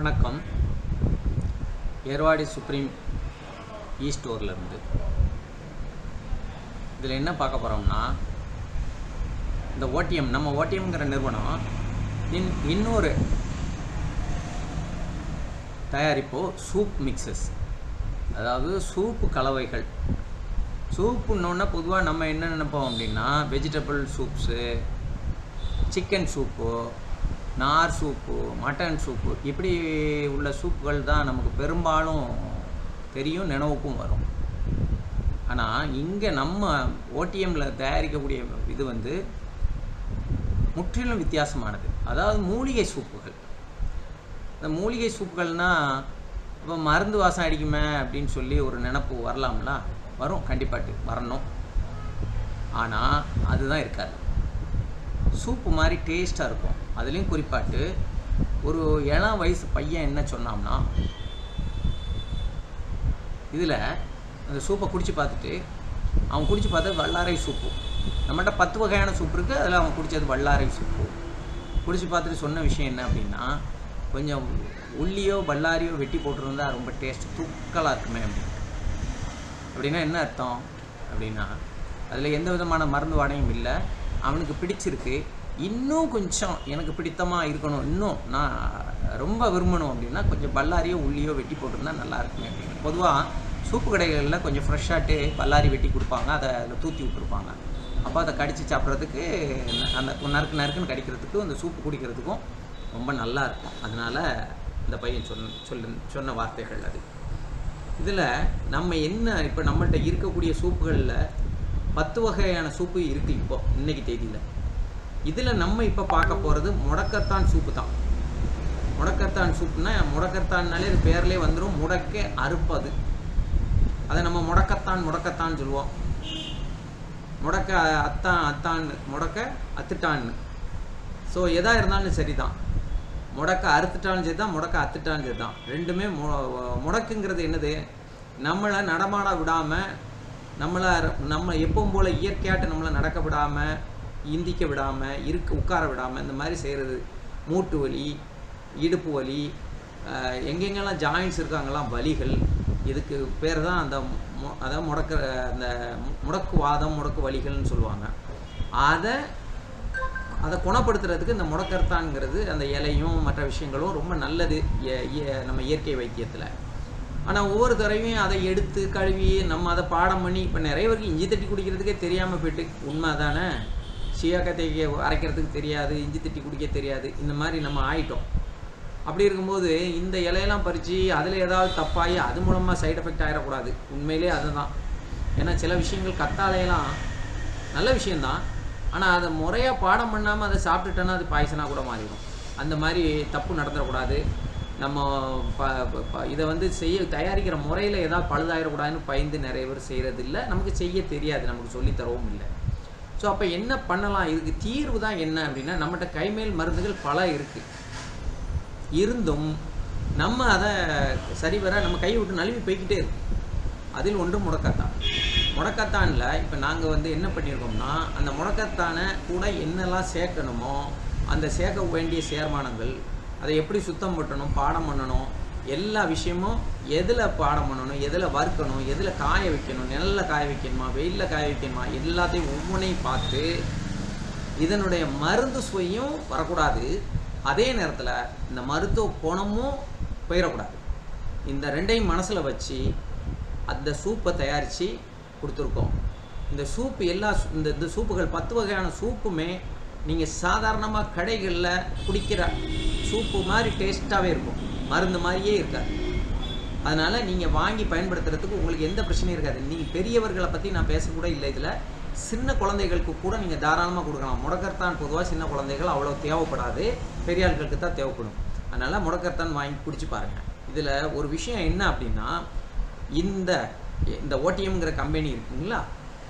வணக்கம். ஏர்வாடி சுப்ரீம் ஈ ஸ்டோர்லேருந்து இதில் என்ன பார்க்க போகிறோம்னா இந்த ஓடிஎம் நம்ம ஓடிஎம்ங்கிற நிறுவனம் இன் இன்னொரு தயாரிப்போ சூப் மிக்சஸ் அதாவது சூப்பு கலவைகள். சூப்புன்னொன்னே பொதுவாக நம்ம என்ன நினைப்போம் அப்படின்னா வெஜிடபிள் சூப்ஸு சிக்கன் சூப்பு நார் சூப்பு மட்டன் சூப்பு இப்படி உள்ள சூப்புகள் தான் நமக்கு பெரும்பாலும் தெரியும் நினைவுக்கும் வரும். ஆனால் இங்கே நம்ம ஓடிஎம்மில் தயாரிக்கக்கூடிய இது வந்து முற்றிலும் வித்தியாசமானது. அதாவது மூலிகை சூப்புகள். இந்த மூலிகை சூப்புகள்னால் இப்போ மருந்து வாசம் அடிக்குமே அப்படின்னு சொல்லி ஒரு நினப்பு வரலாம்ல? வரும். கண்டிப்பாட்டு வரணும். ஆனால் அதுதான் இருக்காது. சூப்பு மாதிரி டேஸ்ட்டாக இருக்கும். அதுலேயும் குறிப்பாட்டு ஒரு ஏழாம் வயசு பையன் என்ன சொன்னான்னா இதில் அந்த சூப்பை குடிச்சு பார்த்துட்டு அவன் குடிச்சு பார்த்தது வல்லாரை சூப்பு. நம்மகிட்ட பத்து வகையான சூப் இருக்குது அதில் அவன் குடித்தது வல்லாரை சூப்பு. குடிச்சு பார்த்துட்டு சொன்ன விஷயம் என்ன அப்படின்னா கொஞ்சம் உள்ளியோ வல்லாரியோ வெட்டி போட்டிருந்தா ரொம்ப டேஸ்ட் தூக்கலாக இருக்குமே அப்படின்னு. அப்படின்னா என்ன அர்த்தம்? அப்படின்னா அதில் எந்த விதமான மருந்து வாடையும் இல்லை. அவனுக்கு பிடிச்சிருக்கு. இன்னும் கொஞ்சம் எனக்கு பிடித்தமாக இருக்கணும். இன்னும் நான் ரொம்ப விரும்பணும் அப்படின்னா கொஞ்சம் பல்லாரியோ உள்ளியோ வெட்டி போட்டிருந்தா நல்லா இருக்குமே அப்படின்னு. பொதுவாக சூப்பு கடைகளில் கொஞ்சம் ஃப்ரெஷ்ஷாட்டு பல்லாரி வெட்டி கொடுப்பாங்க. அதை அதில் தூத்தி விட்டுருப்பாங்க. அப்போ அதை கடித்து சாப்பிட்றதுக்கு அந்த நறுக்கு நறுக்குன்னு கடிக்கிறதுக்கும் அந்த சூப்பு குடிக்கிறதுக்கும் ரொம்ப நல்லா இருக்கும். அதனால் இந்த பையன் சொன்ன சொல்ல சொன்ன வார்த்தைகள் அது. இதில் நம்ம என்ன இப்போ நம்மள்கிட்ட இருக்கக்கூடிய சூப்புகளில் பத்து வகையான சூப்பு இருக்குது இப்போ இன்னைக்கு தேதியில். இதில் நம்ம இப்போ பார்க்க போகிறது முடக்கத்தான் சூப்பு தான். முடக்கத்தான் சூப்புனா முடக்கத்தான்னாலே இது பேர்லேயே வந்துடும் முடக்க அறுப்பது. அதை நம்ம முடக்கத்தான் முடக்கத்தான் சொல்லுவோம். முடக்க அத்தான் அத்தான் முடக்க அத்துட்டான்னு. ஸோ எதாக இருந்தாலும் சரி தான் முடக்க அறுத்துட்டாலும் சரி தான் முடக்க அத்துட்டாலும் சரி தான் ரெண்டுமே மு முடக்குங்கிறது என்னது? நம்மளை நடமாட விடாமல் நம்மளை நம்ம எப்பவும் போல் இயற்கையாட்டு நம்மளை நடக்க விடாமல் இந்திக்க விடாமல் இருக்க உட்கார விடாமல் இந்த மாதிரி செய்கிறது மூட்டு வலி இடுப்பு வலி எங்கெங்கெல்லாம் ஜாயின்ஸ் இருக்காங்கலாம் வலிகள் இதுக்கு பேர் தான் அந்த அதாவது முடக்க அந்த முடக்குவாதம் முடக்கு வலிகள்னு சொல்லுவாங்க. அதை அதை குணப்படுத்துறதுக்கு இந்த முடக்கர்த்தான்ங்கிறது அந்த இலையும் மற்ற விஷயங்களும் ரொம்ப நல்லது நம்ம இயற்கை வைத்தியத்தில். ஆனால் ஒவ்வொரு தடவையும் அதை எடுத்து கழுவி நம்ம அதை பாடம் பண்ணி இப்போ நிறைய பேருக்கு இஞ்சி தட்டி குடிக்கிறதுக்கே தெரியாமல் போயிட்டு உண்மை தானே சீயாக்கத்தைக்கு அரைக்கிறதுக்கு தெரியாது இஞ்சி தட்டி குடிக்க தெரியாது இந்த மாதிரி நம்ம ஆயிட்டோம். அப்படி இருக்கும்போது இந்த இலையெல்லாம் பறித்து அதில் ஏதாவது தப்பாகி அது மூலமாக சைடு எஃபெக்ட் ஆகிடக்கூடாது உண்மையிலே அதுதான். ஏன்னா சில விஷயங்கள் கத்தாழையெல்லாம் நல்ல விஷயந்தான் ஆனால் அதை முறையாக பாடம் பண்ணாமல் அதை சாப்பிட்டுட்டோன்னா அது பாய்சனாக கூட மாறிடும். அந்த மாதிரி தப்பு நடந்துடக்கூடாது. நம்ம ப இதை வந்து செய்ய தயாரிக்கிற முறையில் ஏதாவது பழுதாயிடக்கூடாதுன்னு பயந்து நிறைய பேர் செய்கிறது இல்லை நமக்கு செய்ய தெரியாது. நமக்கு சொல்லித்தரவும் இல்லை. ஸோ அப்போ என்ன பண்ணலாம்? இதுக்கு தீர்வு தான் என்ன அப்படின்னா நம்மகிட்ட கைமேல் மருந்துகள் பல இருக்குது இருந்தும் நம்ம அதை சரிவர நம்ம கை விட்டு நழுவி போய்கிட்டே இருக்கும் அதில் ஒன்று முடக்கத்தான். முடக்கத்தானில் இப்போ நாங்கள் வந்து என்ன பண்ணியிருக்கோம்னா அந்த முடக்கத்தானை கூட என்னெல்லாம் சேர்க்கணுமோ அந்த சேர்க்க வேண்டிய சேர்மானங்கள் அதை எப்படி சுத்தம் பண்ணணும் பாடம் பண்ணணும் எல்லா விஷயமும் எதில் பாடம் பண்ணணும் எதில் வறுக்கணும் எதில் காய வைக்கணும் நிழலில் காய வைக்கணுமா வெயிலில் காய வைக்கணுமா எல்லாத்தையும் ஒவ்வொன்றையும் பார்த்து இதனுடைய மருந்து சுவையும் வரக்கூடாது. அதே நேரத்தில் இந்த மருத்துவ குணமும் போயிடக்கூடாது. இந்த ரெண்டையும் மனசில் வச்சு அந்த சூப்பை தயாரித்து கொடுத்துருக்கோம். இந்த சூப்பு எல்லா இந்த இந்த சூப்புகள் பத்து வகையான சூப்புமே நீங்கள் சாதாரணமாக கடைகளில் குடிக்கிற சூப்பு மாதிரி டேஸ்ட்டாகவே இருக்கும். மருந்து மாதிரியே இருக்காது. அதனால் நீங்கள் வாங்கி பயன்படுத்துறதுக்கு உங்களுக்கு எந்த பிரச்சனையும் இருக்காது. நீங்கள் பெரியவர்களை பற்றி நான் பேசக்கூட இல்லை இதில். சின்ன குழந்தைகளுக்கு கூட நீங்கள் தாராளமாக கொடுக்கலாம். முடக்கத்தான் பொதுவாக சின்ன குழந்தைகள் அவ்வளோ தேவைப்படாது. பெரிய ஆட்களுக்கு தான் தேவைப்படும். அதனால் முடக்கத்தான் வாங்கி குடிச்சு பாருங்கள் இதில் ஒரு விஷயம் என்ன அப்படின்னா இந்த இந்த ஓடிஎம்ங்கிற கம்பெனி இருக்குங்களா?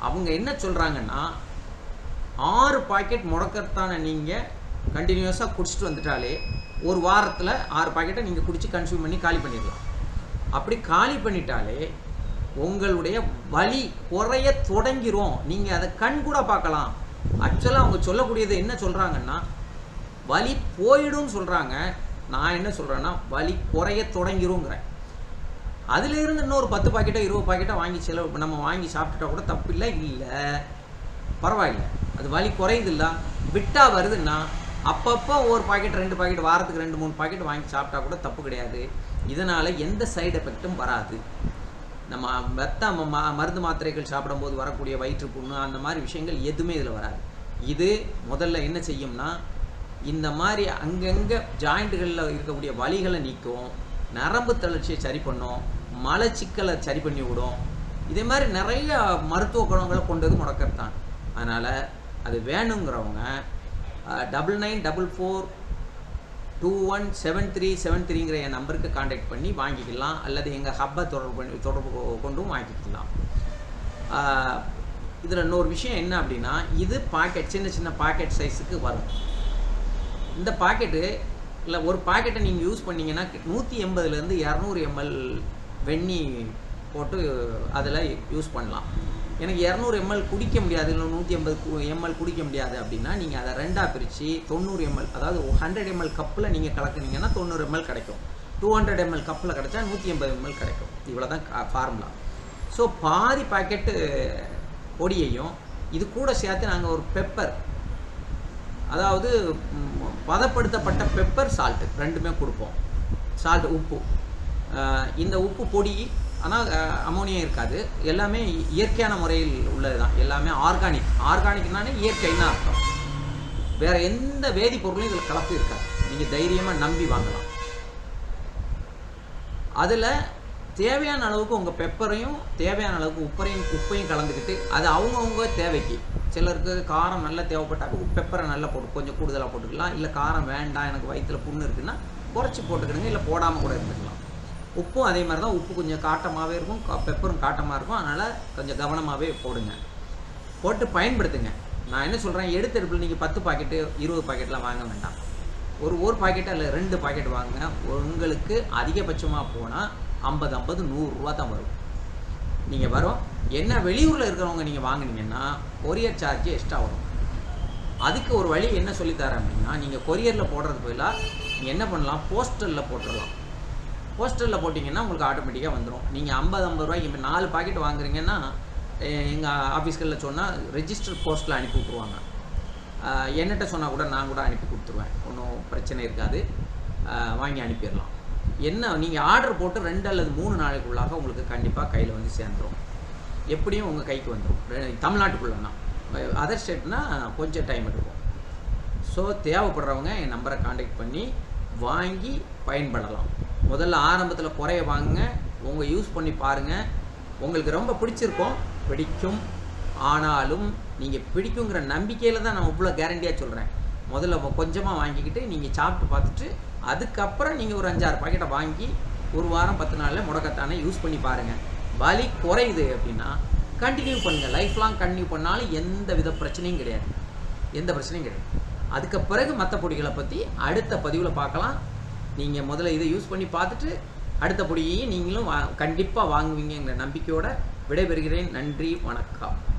அவங்க என்ன சொல்கிறாங்கன்னா ஆறு பாக்கெட் முடக்கத்தானை நீங்கள் கண்டினியூஸாக குடிச்சிட்டு வந்துட்டாலே ஒரு வாரத்தில் ஆறு பாக்கெட்டை நீங்கள் குடித்து கன்சியூம் பண்ணி காலி பண்ணிடலாம். அப்படி காலி பண்ணிட்டாலே உங்களுடைய வலி குறைய தொடங்கிரும். நீங்கள் அதை கண் கூட பார்க்கலாம். ஆக்சுவலாக அவங்க சொல்லக்கூடியது என்ன சொல்கிறாங்கன்னா வலி போயிடும்னு சொல்கிறாங்க நான் என்ன சொல்கிறேன்னா வலி குறைய தொடங்கிருங்கிறேன் அதுலேருந்து இன்னொரு பத்து பாக்கெட்டோ இருபது பாக்கெட்டோ வாங்கி செலவு நம்ம வாங்கி சாப்பிட்டுட்டா கூட தப்பு இல்லை. இல்லை பரவாயில்ல. அது வலி குறையுது இல்லை விட்டா வருதுன்னா அப்பப்போ ஒரு பாக்கெட் ரெண்டு பாக்கெட் வாரத்துக்கு ரெண்டு மூணு பாக்கெட் வாங்கி சாப்பிட்டா கூட தப்பு கிடையாது. இதனால் எந்த சைடு எஃபெக்ட்டும் வராது. நம்ம மெத்த ம- மருந்து மாத்திரைகள் சாப்பிடும்போது வரக்கூடிய வயிற்றுப்புண்ணு அந்த மாதிரி விஷயங்கள் எதுவுமே இதில் வராது. இது முதல்ல என்ன செய்யும்னா இந்த மாதிரி அங்கங்கே ஜாயிண்ட்டுகளில் இருக்கக்கூடிய வலிகளை நீக்கும் நரம்பு தளர்ச்சியை சரி பண்ணும் மலச்சிக்கலை சரி பண்ணி விடும். இதே மாதிரி நிறைய மருத்துவ குணங்களை கொண்டது முடக்கிறது தான் அதனால் அது வேணுங்கிறவங்க double nine double four two one seven three seven த்ரீங்கிற என் நம்பருக்கு காண்டாக்ட் பண்ணி வாங்கிக்கலாம். அல்லது எங்கள் ஹப்பை தொடர்பு பண்ணி தொடர்பு கொண்டும் வாங்கிக்கலாம். இதில் இன்னொரு விஷயம் என்ன அப்படின்னா இது பாக்கெட் சின்ன சின்ன பாக்கெட் சைஸுக்கு வரும். இந்த பாக்கெட்டு இல்லை ஒரு பாக்கெட்டை நீங்கள் யூஸ் பண்ணிங்கன்னா நூற்றி எண்பதுலேருந்து இரநூறு எம்எல் வெண்ணி போட்டு அதில் யூஸ் பண்ணலாம். எனக்கு இரநூறு எம்எல் குடிக்க முடியாது இல்லை நூற்றி ஐம்பது எம்எல் குடிக்க முடியாது அப்படின்னா நீங்கள் அதை ரெண்டாக பிரித்து தொண்ணூறு எம்எல் அதாவது ஹண்ட்ரட் எம்எல் கப்பில் நீங்கள் கலக்குனீங்கன்னா தொண்ணூறு எம்எல் கிடைக்கும். டூ ஹண்ட்ரட் எம்எல் கப்பில் கிடைச்சா நூற்றி எண்பது எம்எல் கிடைக்கும். இவ்வளோ தான் ஃபார்முலா ஸோ பாதி பாக்கெட்டு பொடியையும் இது கூட சேர்த்து நாங்கள் ஒரு பெப்பர் அதாவது பதப்படுத்தப்பட்ட பெப்பர் சால்ட்டு ரெண்டுமே கொடுப்போம். சால்ட் உப்பு. இந்த உப்பு பொடி ஆனால் அமோனியா இருக்காது. எல்லாமே இயற்கையான முறையில் உள்ளது தான் எல்லாமே ஆர்கானிக். ஆர்கானிக்னாலே இயற்கைன்னு அர்த்தம். வேற எந்த வேதிப்பொருளும் இதில் கலப்பு இருக்காது. நீங்கள் தைரியமாக நம்பி வாங்கலாம். அதில் தேவையான அளவுக்கு உங்கள் பெப்பரையும் தேவையான அளவுக்கு உப்பரையும் உப்பையும் கலந்துக்கிட்டு அது அவங்கவுங்க தேவைக்கு. சிலருக்கு காரம் நல்லா தேவைப்பட்டாக்க பெப்பரை நல்லா போட்டு கொஞ்சம் கூடுதலாக போட்டுக்கலாம். இல்லை காரம் வேண்டாம் எனக்கு வயிற்றில் புண்ணு இருக்குன்னா குறைச்சி போட்டுக்கிடுங்க இல்லை போடாமல் கூட இருந்துக்கலாம். உப்பும் அதே மாதிரி தான் உப்பு கொஞ்சம் காட்டமாகவே இருக்கும் பெப்பரும் காட்டமாக இருக்கும். அதனால் கொஞ்சம் கவனமாகவே போடுங்க. போட்டு பயன்படுத்துங்க. நான் என்ன சொல்கிறேன் எடுத்தெடுப்பில் நீங்கள் பத்து பாக்கெட்டு இருபது பாக்கெட்லாம் வாங்க வேண்டாம். ஒரு ஒரு பாக்கெட் அல்ல ரெண்டு பாக்கெட் வாங்குங்க. உங்களுக்கு அதிகபட்சமாக போனால் ஐம்பது ஐம்பது நூறுரூவா தான் வரும். நீங்கள் வரும். என்ன வெளியூரில் இருக்கிறவங்க நீங்கள் வாங்கினீங்கன்னா கொரியர் சார்ஜ் எக்ஸ்ட்ரா வரும். அதுக்கு ஒரு வழி என்ன சொல்லித்தரேன் அப்படின்னா நீங்கள் கொரியரில் போடுறது பதிலாக நீங்கள் என்ன பண்ணலாம் போஸ்டலில் போட்டுடலாம். போஸ்டரில் போட்டிங்கன்னா உங்களுக்கு ஆட்டோமேட்டிக்காக வந்துடும் நீங்கள் ஐம்பது ஐம்பது ரூபாய்க்கு இப்போ நாலு பாக்கெட் வாங்குறீங்கன்னா எங்கள் ஆஃபீஸ்களில் சொன்னால் ரெஜிஸ்டர் போஸ்ட்டில் அனுப்பி விட்ருவாங்க என்னட்ட சொன்னால் கூட நான் கூட அனுப்பி கொடுத்துருவேன். ஒன்றும் பிரச்சனை இருக்காது. வாங்கி அனுப்பிடலாம். என்ன நீங்கள் ஆர்டர் போட்டு ரெண்டு அல்லது மூணு நாளைக்குள்ளாக உங்களுக்கு கண்டிப்பாக கையில் வந்து சேர்ந்துடும் எப்படியும் உங்கள் கைக்கு வந்துடும் தமிழ்நாட்டுக்குள்ளனா அதர் ஸ்டேட்னா கொஞ்சம் டைம் எடுக்கும். ஸோ தேவைப்படுறவங்க என் நம்பரை காண்டாக்ட் பண்ணி வாங்கி பயன்படலாம். முதல்ல ஆரம்பத்தில் குறைய வாங்குங்க. உங்கள் யூஸ் பண்ணி பாருங்கள் உங்களுக்கு ரொம்ப பிடிச்சிருக்கும். பிடிக்கும். ஆனாலும் நீங்கள் பிடிக்குங்கிற நம்பிக்கையில் தான் நான் இவ்வளோ கேரண்டியாக சொல்கிறேன் முதல்ல கொஞ்சமாக வாங்கிக்கிட்டு நீங்கள் சாப்பிட்டு பார்த்துட்டு அதுக்கப்புறம் நீங்கள் ஒரு அஞ்சாறு பாக்கெட்டை வாங்கி ஒரு வாரம் பத்து நாளில் முடக்கத்தானே யூஸ் பண்ணி பாருங்கள் வலி குறையுது அப்படின்னா கண்டினியூ பண்ணுங்கள் லைஃப் லாங் கண்டினியூ பண்ணாலும் எந்த வித பிரச்சனையும் கிடையாது. எந்த பிரச்சனையும் கிடையாது. அதுக்கு பிறகு மற்ற பொடிகளை பற்றி அடுத்த பதிவில் பார்க்கலாம். நீங்கள் முதல்ல இதை யூஸ் பண்ணி பார்த்துட்டு அடுத்த பொடியையும் நீங்களும் வா கண்டிப்பாக வாங்குவீங்கிற நம்பிக்கையோட விடைபெறுகிறேன். நன்றி வணக்கம்.